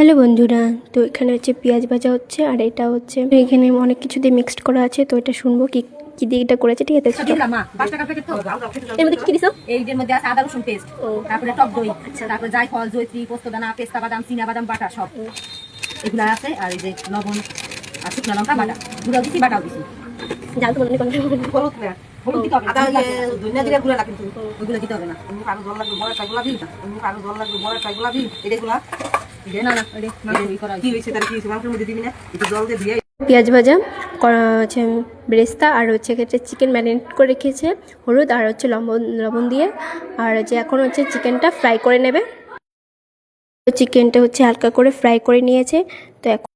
Hello বন্ধুরা তো এখানে হচ্ছে পেঁয়াজ ভাজা হচ্ছে আর এটা হচ্ছে এখানে অনেক কিছু দিয়ে মিক্সড করা আছে তো এটা শুনব কি কি দিয়ে এটা করেছে ঠিক আছে? এর মধ্যে কি দিছো? এইটার মধ্যে আছে আদা রসুন পেস্ট তারপরে টক দই তারপরে জায়ফল জয়ত্রী পোস্তদানা পেস্তা বাদাম চীনা বাদাম বাটা সব। এগুলা আছে আর এই যে লবণ আর শুকনো লঙ্কা বাটা। গুঁড়াও দিছি বাটাও দিছি। জাল তো মনে করেন হলুদ হলুদ দিতে হবে না, আদা হলুদ ইয়ে, লাগবে। ধনিয়া জিরা গুঁড়া কিন্তু ওইগুলো দিতে হবে না। কারও জল লাগবে বড় টাইগুলা দিই কারও জল লাগবে বড় টাইগুলা দিই এটা না পেঁয়াজ ভাজা করা হচ্ছে ব্রেস্তা আর হচ্ছে হচ্ছে চিকেন ম্যারিনেট করে রেখেছে হলুদ আর হচ্ছে লবণ লবণ দিয়ে আর হচ্ছে এখন হচ্ছে চিকেনটা ফ্রাই করে নেবে চিকেনটা হচ্ছে হালকা করে ফ্রাই করে নিয়েছে তো এখন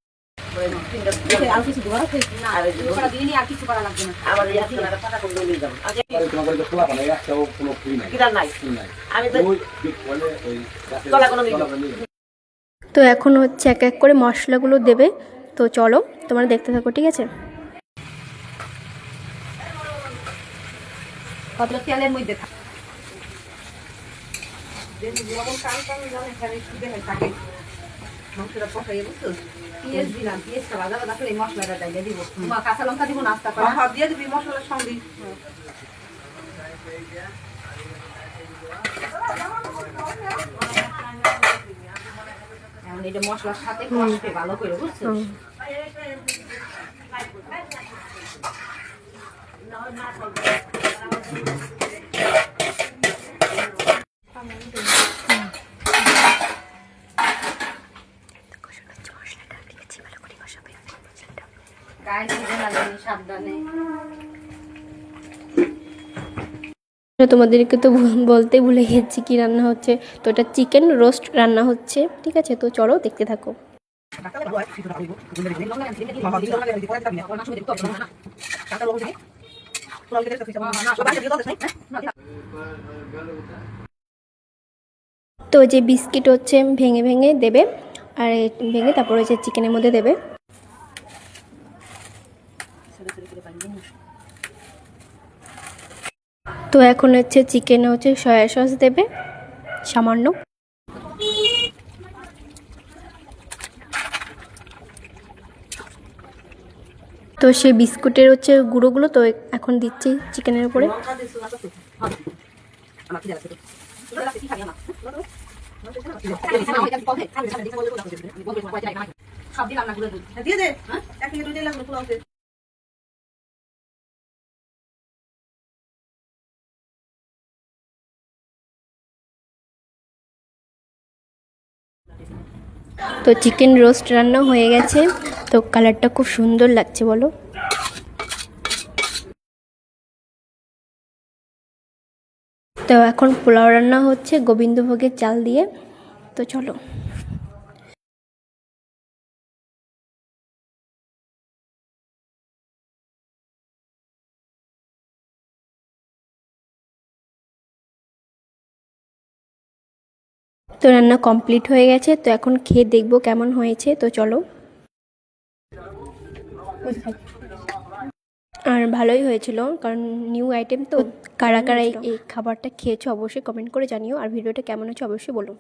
আমি তো এখন হচ্ছে এক এক করে মশলাগুলো দেবে। তো চলো তোমরা দেখতে থাকো ঠিক আছে? তেলের মধ্যে থাকে। লবণ কান কান জানে খালি শুধু থাকে মাংসটা কষাইয়ে বুঝছ? পেঁয়াজ দিলাম পেঁয়াজটা ভাজা ভাজা করে মশলাটা দিব। কাঁচা লঙ্কা দিব নাস্তা করে দিয়ে দিবি মশলার সঙ্গে। এটা মশলার সাথে কষবে ভালো করে বুঝছ। গায়ে ছিটে না তোমাদেরকে তো বলতে ভুলে গেছি কি রান্না হচ্ছে। তো এটা চিকেন রোস্ট রান্না হচ্ছে, ঠিক আছে? তো চলো দেখতে থাকো। তো যে বিস্কিট হচ্ছে, ভেঙে ভেঙে দেবে, আর ভেঙে তারপর হচ্ছে চিকেনের মধ্যে দেবে। তো এখন হচ্ছে চিকেনে হচ্ছে সয়া সস দেবে, সামান্য। তো সেই বিস্কুটের হচ্ছে গুঁড়োগুলো তো এখন দিচ্ছি চিকেনের উপরে। সব দিয়ে দে পুরো তো চিকেন রোস্ট রান্না হয়ে গেছে। তো কালারটা খুব সুন্দর লাগছে, বলো। তো এখন পোলাও রান্না হচ্ছে, গোবিন্দভোগের চাল দিয়ে। তো চলো। তো রান্না কমপ্লিট হয়ে গেছে, তো এখন খেয়ে দেখব কেমন হয়েছে, তো চলো। আর ভালোই হয়েছিল, কারণ নিউ আইটেম তো। কারা কারা এই খাবারটা খেয়েছো অবশ্যই কমেন্ট করে জানিও, আর ভিডিওটা কেমন হচ্ছে অবশ্যই বলো।